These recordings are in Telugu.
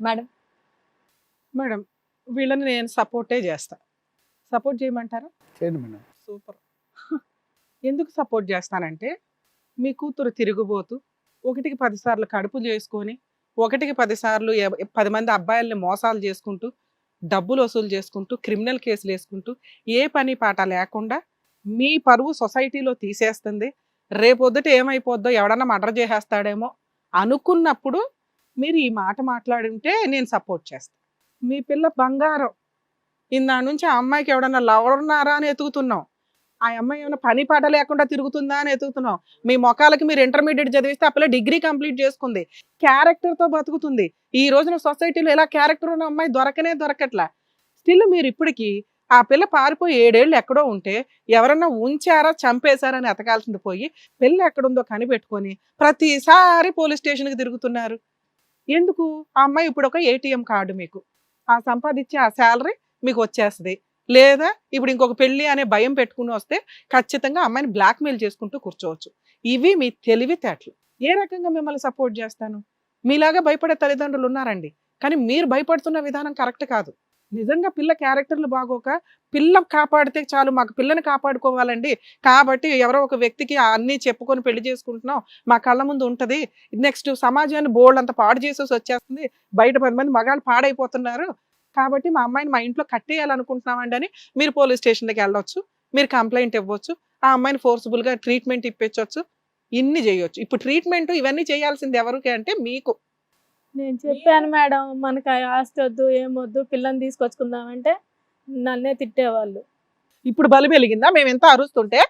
మేడం? మేడం వీళ్ళని నేను సపోర్టే చేస్తా. సపోర్ట్ చేయమంటారా? చేయండి మేడం. సూపర్. ఎందుకు సపోర్ట్ చేస్తానంటే మీ కూతురు తిరుగుబోతూ ఒకటికి పదిసార్లు కడుపు చేసుకొని ఒకటికి పదిసార్లు పది మంది అబ్బాయిల్ని మోసాలు చేసుకుంటూ డబ్బులు వసూలు చేసుకుంటూ క్రిమినల్ కేసులు వేసుకుంటూ ఏ పని పాట లేకుండా మీ పరువు సొసైటీలో తీసేస్తుంది. రేపొద్దుట ఏమైపోద్దో ఎవడన్నా మర్డర్ చేసేస్తాడేమో అనుకున్నప్పుడు మీరు ఈ మాట మాట్లాడుంటే నేను సపోర్ట్ చేస్తాను మీ పిల్ల బంగారం. ఇందా నుంచి ఆ అమ్మాయికి ఎవడన్నా లవర్ ఉన్నారా అని ఎతుకుతున్నాం ఆ అమ్మాయి ఏమైనా పని పాట లేకుండా తిరుగుతుందా అని ఎతుకుతున్నాం మీ మొఖాలకి మీరు ఇంటర్మీడియట్ చదివిస్తే ఆ పిల్ల డిగ్రీ కంప్లీట్ చేసుకుంది. క్యారెక్టర్తో బతుకుతుంది. ఈ రోజున సొసైటీలో ఇలా క్యారెక్టర్ ఉన్న అమ్మాయి దొరకనే దొరకట్లా. స్టిల్ మీరు ఇప్పటికీ ఆ పిల్ల పారిపోయి ఏడేళ్ళు ఎక్కడో ఉంటే ఎవరన్నా ఉంచారా చంపేశారని ఎతకాల్సింది పోయి పిల్ల ఎక్కడుందో కనిపెట్టుకొని ప్రతిసారి పోలీస్ స్టేషన్కి తిరుగుతున్నారు. ఎందుకు? ఆ అమ్మాయి ఇప్పుడు ఒక ఏటీఎం కార్డు మీకు. ఆ సంపాదించే ఆ శాలరీ మీకు వచ్చేస్తుంది. లేదా ఇప్పుడు ఇంకొక పెళ్ళి అనే భయం పెట్టుకుని వస్తే ఖచ్చితంగా అమ్మాయిని బ్లాక్మెయిల్ చేసుకుంటూ కూర్చోవచ్చు. ఇవి మీ తెలివితేటలు. ఏ రకంగా మిమ్మల్ని సపోర్ట్ చేస్తాను? మీలాగా భయపడే తల్లిదండ్రులు ఉన్నారండి. కానీ మీరు భయపడుతున్న విధానం కరెక్ట్ కాదు. నిజంగా పిల్ల క్యారెక్టర్లు బాగోక పిల్ల కాపాడితే చాలు మాకు పిల్లని కాపాడుకోవాలండి. కాబట్టి ఎవరో ఒక వ్యక్తికి అన్నీ చెప్పుకొని పెళ్ళి చేసుకుంటున్నాం. మా కళ్ళ ముందు ఉంటుంది. నెక్స్ట్ సమాజాన్ని బోల్డ్ అంత పాడు చేసేసి వచ్చేస్తుంది. బయట పది మంది మగాళ్ళు పాడైపోతున్నారు. కాబట్టి మా అమ్మాయిని మా ఇంట్లో కట్టేయాలనుకుంటున్నామండి అని మీరు పోలీస్ స్టేషన్కి వెళ్ళొచ్చు. మీరు కంప్లైంట్ ఇవ్వచ్చు. ఆ అమ్మాయిని forcible ట్రీట్మెంట్ ఇప్పించవచ్చు ఇన్ని చేయొచ్చు. ఇప్పుడు ట్రీట్మెంట్ ఇవన్నీ చేయాల్సింది ఎవరికి అంటే మీకు. నేను చెప్పాను మేడం మనకి ఆస్తి వద్దు ఏమొద్దు పిల్లని తీసుకొచ్చుకుందామంటే నన్నే తిట్టేవాళ్ళు. ఇప్పుడు బలి వెలిగిందా? మేము ఎంత అరుస్తుంటే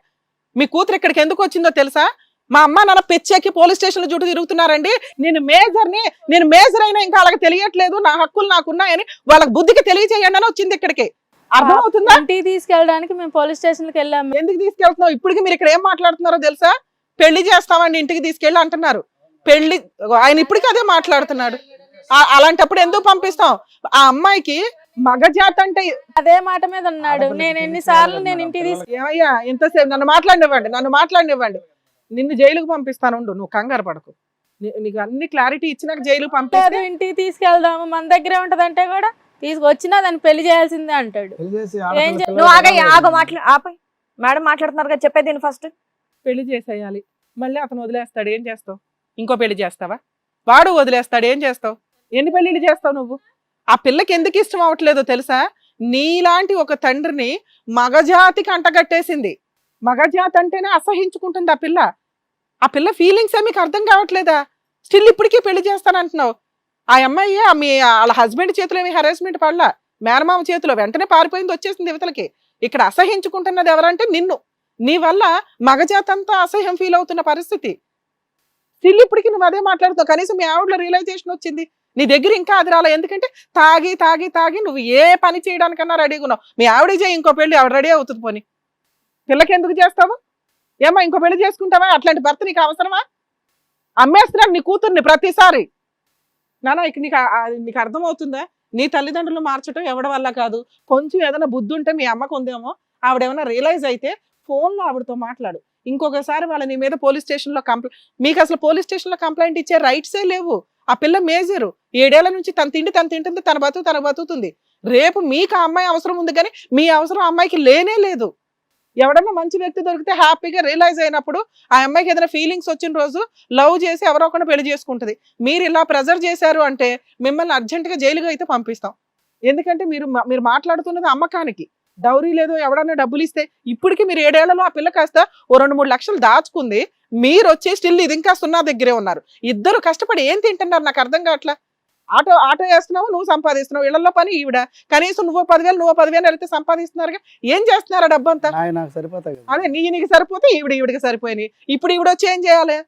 మీ కూతురు ఇక్కడికి ఎందుకు వచ్చిందో తెలుసా? మా అమ్మ నాన్న పెచ్చేకి పోలీస్ స్టేషన్ చుట్టూ తిరుగుతున్నారండి. నేను మేజర్ని నేను మేజర్ అయినా ఇంకా వాళ్ళకి తెలియట్లేదు నా హక్కులు నాకున్నాయని వాళ్ళకి బుద్ధికి తెలియచేయండి అని వచ్చింది ఇక్కడికి. అర్థమవుతుందా? ఇంటికి తీసుకెళ్ళడానికి మేము పోలీస్ స్టేషన్కి వెళ్ళాము ఎందుకు తీసుకెళ్తున్నావు? ఇప్పటికి మీరు ఇక్కడ ఏం మాట్లాడుతున్నారో తెలుసా? పెళ్ళి చేస్తామండి ఇంటికి తీసుకెళ్ళి అంటున్నారు. పెళ్ళి ఆయన ఇప్పటికీ అదే మాట్లాడుతున్నాడు. అలాంటప్పుడు ఎందుకు పంపిస్తాం? ఆ అమ్మాయికి మగజాత్ అంటే అదే మాట మీద ఉన్నాడు నేను ఎన్నిసార్లు నేను ఇంటికి తీసుకు ఏమయ్యా ఎంతసేపు నన్ను మాట్లాడినివ్వండి నన్ను మాట్లాడినివ్వండి. నిన్ను జైలుకు పంపిస్తాను ఉండు నువ్వు కంగారు పడకు. నీకు అన్ని క్లారిటీ ఇచ్చినాక జైలుకు పంపిస్తే ఇంటికి తీసుకెళ్దాము. మన దగ్గరే ఉంటదంటే కూడా తీసుకొచ్చినా దాన్ని పెళ్ళి చేయాల్సిందే అంటాడు. నువ్వు ఆగయ్య. ఆగ మాట్లా ఆపై. మేడం మాట్లాడుతున్నారు కదా చెప్పేది ఫస్ట్ పెళ్ళి చేసేయాలి. మళ్ళీ అతను వదిలేస్తాడు. ఏం చేస్తావు? ఇంకో పెళ్ళి చేస్తావా? వాడు వదిలేస్తాడు ఏం చేస్తావు? ఎన్ని పెళ్ళిళ్ళు చేస్తావు నువ్వు? ఆ పిల్లకి ఎందుకు ఇష్టం అవ్వట్లేదో తెలుసా? నీలాంటి ఒక తండ్రిని మగజాతికి అంటగట్టేసింది. మగజాతి అంటేనే అసహించుకుంటుంది ఆ పిల్ల. ఆ పిల్ల ఫీలింగ్స్ ఏ మీకు అర్థం కావట్లేదా? స్టిల్ ఇప్పటికీ పెళ్ళి చేస్తానంటున్నావు. ఆ అమ్మాయి మీ వాళ్ళ హస్బెండ్ చేతిలో ఏమి హెరాస్మెంట్ పడలా? మేనమామ చేతిలో వెంటనే పారిపోయింది వచ్చేసింది యువతలకి ఇక్కడ అసహించుకుంటున్నది ఎవరంటే నిన్ను. నీ వల్ల మగజాతంతా అసహ్యం ఫీల్ అవుతున్న పరిస్థితి. స్టిల్ ఇప్పటికి నువ్వు అదే మాట్లాడుతావు. కనీసం మీ ఆవిడలో రియలైజేషన్ వచ్చింది. నీ దగ్గర ఇంకా అది రాలే. ఎందుకంటే తాగి తాగి తాగి నువ్వు ఏ పని చేయడానికన్నా రెడీగా ఉన్నావు మీ ఆవిడ చేయి ఇంకో పెళ్ళి ఆవిడ రెడీ అవుతుంది పోని. పిల్లకి ఎందుకు చేస్తావు? ఏమా ఇంకో పెళ్ళి చేసుకుంటావా? అట్లాంటి భర్త నీకు అవసరమా? అమ్మేస్తున్నాడు నీ కూతుర్ని ప్రతిసారి. నానా ఇక నీకు నీకు అర్థమవుతుందా? నీ తల్లిదండ్రులు మార్చడం ఎవడి వల్ల కాదు. కొంచెం ఏదైనా బుద్ధి ఉంటే మీ అమ్మకు ఉందేమో. ఆవిడ ఏమైనా రియలైజ్ అయితే ఫోన్లో ఆవిడతో మాట్లాడు. ఇంకొకసారి వాళ్ళ నీ మీద పోలీస్ స్టేషన్లో కంప్లైంట్ మీకు అసలు పోలీస్ స్టేషన్లో కంప్లైంట్ ఇచ్చే రైట్సే లేవు. ఆ పిల్ల మేజరు. ఏడేళ్ళ నుంచి తన తిండి తను తింటుంది తన బతుకు తన బతుకుతుంది. రేపు మీకు ఆ అమ్మాయి అవసరం ఉంది కానీ మీ అవసరం అమ్మాయికి లేనే లేదు. ఎవడన్నా మంచి వ్యక్తి దొరికితే హ్యాపీగా రియలైజ్ అయినప్పుడు ఆ అమ్మాయికి ఏదైనా ఫీలింగ్స్ వచ్చిన రోజు లవ్ చేసి ఎవరో ఒకరిని పెళ్ళి చేసుకుంటుంది. మీరు ఇలా ప్రెజర్ చేశారు అంటే మిమ్మల్ని అర్జెంటుగా జైలుగా అయితే పంపిస్తాం. ఎందుకంటే మీరు మా- మీరు మాట్లాడుతున్నది అమ్మకానికి. డౌరీ లేదో ఎవడన్నా డబ్బులు ఇస్తే ఇప్పటికి మీరు ఏడేళ్ళలో ఆ పిల్ల కాస్త ఓ రెండు మూడు లక్షలు దాచుకుంది మీరు వచ్చి స్టిల్ ఇది ఇంకా సున్నా దగ్గరే ఉన్నారు. ఇద్దరు కష్టపడి ఏం తింటున్నారు? నాకు అర్థం కావట్లా? ఆటో ఆటో వేస్తున్నావు నువ్వు సంపాదిస్తున్నావు ఇళ్ళలో పని ఈవిడ. కనీసం నువ్వు పదివేలు నువ్వు పదివేలు వెళ్తే సంపాదిస్తున్నారుగా? ఏం చేస్తున్నారు ఆ డబ్బంతా? సరిపోతాయి అదే నీ నీకు సరిపోతే ఈవిడ ఈవిడికి సరిపోయినాయి. ఇప్పుడు ఈవిడ వచ్చి ఏం చేయాలి?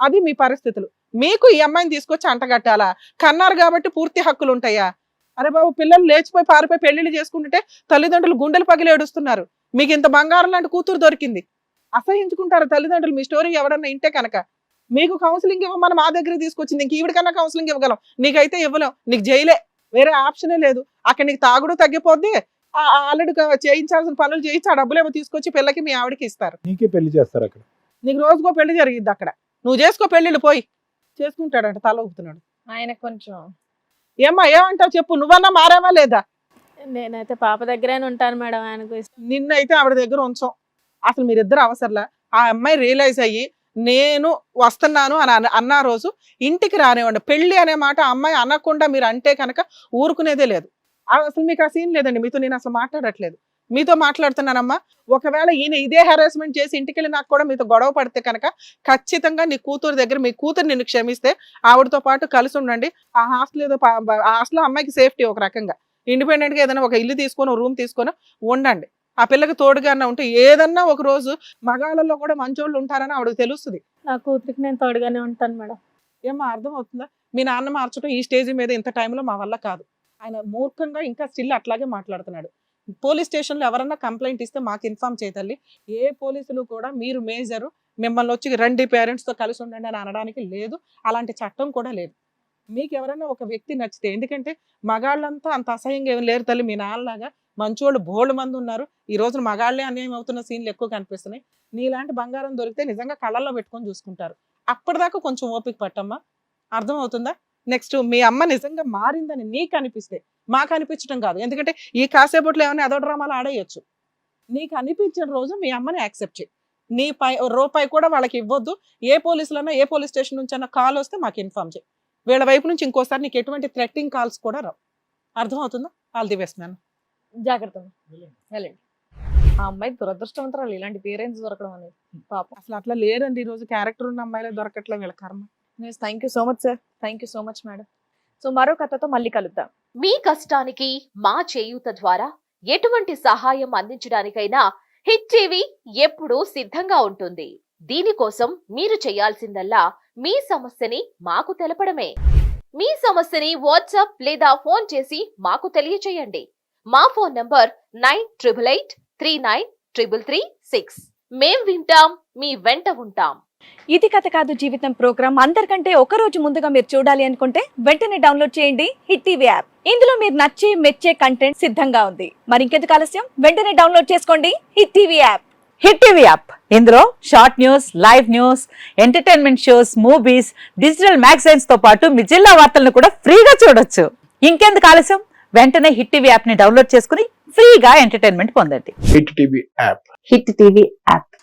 అది మీ పరిస్థితులు. మీకు ఈ అమ్మాయిని తీసుకొచ్చి అంటగట్టాలా? కన్నారు కాబట్టి పూర్తి హక్కులు ఉంటాయా అరే బాబు పిల్లలు లేచిపోయి పారిపోయి పెళ్ళిళ్ళు చేసుకుంటుంటే తల్లిదండ్రులు గుండెలు పగిలి ఏడుస్తున్నారు. మీకు ఇంత బంగారం లాంటి కూతురు దొరికింది. అసహించుకుంటారు తల్లిదండ్రులు మీ స్టోరీ ఎవడన్నా ఇంటే కనుక. మీకు కౌన్సిలింగ్ ఇవ్వమని మా దగ్గర తీసుకొచ్చింది. ఇంక ఈవిడికన్నా కౌన్సిలింగ్ ఇవ్వగలం. నీకైతే ఇవ్వలేం. నీకు జైలే. వేరే ఆప్షనే లేదు. అక్కడ నీకు తాగుడు తగ్గిపోద్ది. ఆల్రెడీ చేయించాల్సిన పనులు చేయించి ఆ డబ్బులేమో తీసుకొచ్చి పిల్లకి మీ ఆవిడకి ఇస్తారు. నీకే పెళ్ళి చేస్తారు అక్కడ. నీకు రోజుకో పెళ్ళి జరిగిద్ది అక్కడ. నువ్వు చేసుకో పెళ్ళిళ్ళు పోయి. చేసుకుంటాడంట తల ఊపుతున్నాడు. ఆయన కొంచెం ఏమ్మా ఏమంటావు చెప్పు నువ్వన్నా మారావా లేదా? నేనైతే పాప దగ్గరేనే ఉంటాను మేడం ఆయనకు. నిన్నైతే ఆవిడ దగ్గర ఉంచాం. అసలు మీరిద్దరు అవసరంలా? ఆ అమ్మాయి రియలైజ్ అయ్యి నేను వస్తున్నాను అని అన్న- రోజు ఇంటికి రానివ్వండి. పెళ్ళి అనే మాట అమ్మాయి అనకుండా మీరు అంటే కనుక ఊరుకునేదే లేదు. అసలు మీకు ఆ సీన్ లేదండి. మీతో నేను అసలు మాట్లాడట్లేదు. మీతో మాట్లాడుతున్నానమ్మా. ఒకవేళ ఈయన ఇదే హెరాస్మెంట్ చేసి ఇంటికి వెళ్ళి నాకు కూడా మీతో గొడవ పడితే కనుక ఖచ్చితంగా నీ కూతురు దగ్గర మీ కూతురు నిన్ను క్షమిస్తే ఆవిడతో పాటు కలిసి ఉండండి. ఆ హాస్టల్ ఏదో హాస్టల్ అమ్మాయికి సేఫ్టీ ఒక రకంగా. ఇండిపెండెంట్గా ఏదైనా ఒక ఇల్లు తీసుకొని రూమ్ తీసుకొని ఉండండి. ఆ పిల్లకి తోడుగా ఉంటే ఏదన్నా ఒక రోజు మగాళ్ళలో కూడా మంచోళ్ళు ఉంటారని ఆవిడకి తెలుస్తుంది. నా కూతురికి నేను తోడుగానే ఉంటాను మేడం. ఏమో అర్థం అవుతుందా మీ నాన్న మార్చడం ఈ స్టేజ్ మీద ఇంత టైంలో మా వల్ల కాదు. ఆయన మూర్ఖంగా ఇంకా స్టిల్ అట్లాగే మాట్లాడుతున్నాడు. పోలీస్ స్టేషన్లో ఎవరన్నా కంప్లైంట్ ఇస్తే మాకు ఇన్ఫార్మ్ చేయతల్లి ఏ పోలీసులు కూడా మీరు మేజరు మిమ్మల్ని వచ్చి రండి పేరెంట్స్తో కలిసి ఉండండి అని అనడానికి లేదు. అలాంటి చట్టం కూడా లేదు. మీకు ఎవరైనా ఒక వ్యక్తి నచ్చితే ఎందుకంటే మగాళ్ళంతా అంత అసహ్యంగా ఏమి లేరు తల్లి. మీ నాన్నలాగా మంచోళ్ళు బోళ్ళు మంది ఉన్నారు. ఈ రోజున మగాళ్ళే అన్యాయం అవుతున్న సీన్లు ఎక్కువ కనిపిస్తున్నాయి. నీలాంటి బంగారం దొరికితే నిజంగా కళ్ళల్లో పెట్టుకొని చూసుకుంటారు. అప్పటిదాకా కొంచెం ఓపిక పట్టమ్మా. అర్థం అవుతుందా నెక్స్ట్ మీ అమ్మ నిజంగా మారిందని నీకు అనిపిస్తే మాకు అనిపించడం కాదు. ఎందుకంటే ఈ కాసేపట్లో ఏమైనా అదో డ్రామాలు ఆడేయచ్చు. నీకు అనిపించిన రోజు మీ అమ్మని యాక్సెప్ట్ చేయి. నీ పై రూపాయి కూడా వాళ్ళకి ఇవ్వద్దు. ఏ పోలీసులన్నా ఏ పోలీస్ స్టేషన్ నుంచి అన్న కాల్ వస్తే మాకు ఇన్ఫార్మ్ చేయి. వీళ్ళ వైపు నుంచి ఇంకోసారి నీకు ఎటువంటి థ్రెట్టింగ్ కాల్స్ కూడా రావు. అర్థం అవుతుందా ఆల్ ది బెస్ట్ మ్యామ్ జాగ్రత్త. వెళ్ళండి. ఆ అమ్మాయి దురదృష్టవంతరాలు. ఇలాంటి పేరెంట్స్ దొరకడం అనేది పాపం. అసలు అట్లా లేదండి ఈ రోజు. క్యారెక్టర్ ఉన్న అమ్మాయిలే దొరకట్లే వీళ్ళ కర్మ. Thank you so much sir thank you so much madam so మరో కథతో మళ్ళీ కలుద్దాం. మీ కష్టానికి మా చేయూత ద్వారా ఎటువంటి సహాయం అందించడానికైనా హిట్ టీవీ ఎప్పుడూ సిద్ధంగా ఉంటుంది. దీనికోసం మీరు చేయాల్సిందల్లా మీ సమస్యని మాకు తెలపడమే. మీ సమస్యని వాట్సాప్ లేదా ఫోన్ చేసి మాకు తెలియచేయండి. మా phone number nine triple eight three nine triple three six. మేం వింటాం మీ వెంట ఉంటాం. ఇది కథ కాదు జీవితం ప్రోగ్రామ్. అందరికంటే ఒక రోజు ముందుగా మీరు చూడాలి అనుకుంటే వెంటనే డౌన్లోడ్ చేయండి హిట్ టీవీ యాప్. ఇందులో మీరు నచ్చే మెచ్చే కంటెంట్ సిద్ధంగా ఉంది. మరి ఇంకెందుకు ఆలస్యం? వెంటనే డౌన్లోడ్ చేసుకోండి hit TV app. Hit TV app. ఇందులో short news live news entertainment shows movies digital మ్యాగజైన్స్తో పాటు మీ జిల్లా వార్తలను కూడా ఫ్రీగా చూడొచ్చు. ఇంకెందుకు ఆలస్యం? వెంటనే హిట్ టీవీ యాప్ని డౌన్లోడ్ చేసుకుని ఫ్రీగా ఎంటర్టైన్మెంట్ పొందండి. Hit TV app. Hit TV app.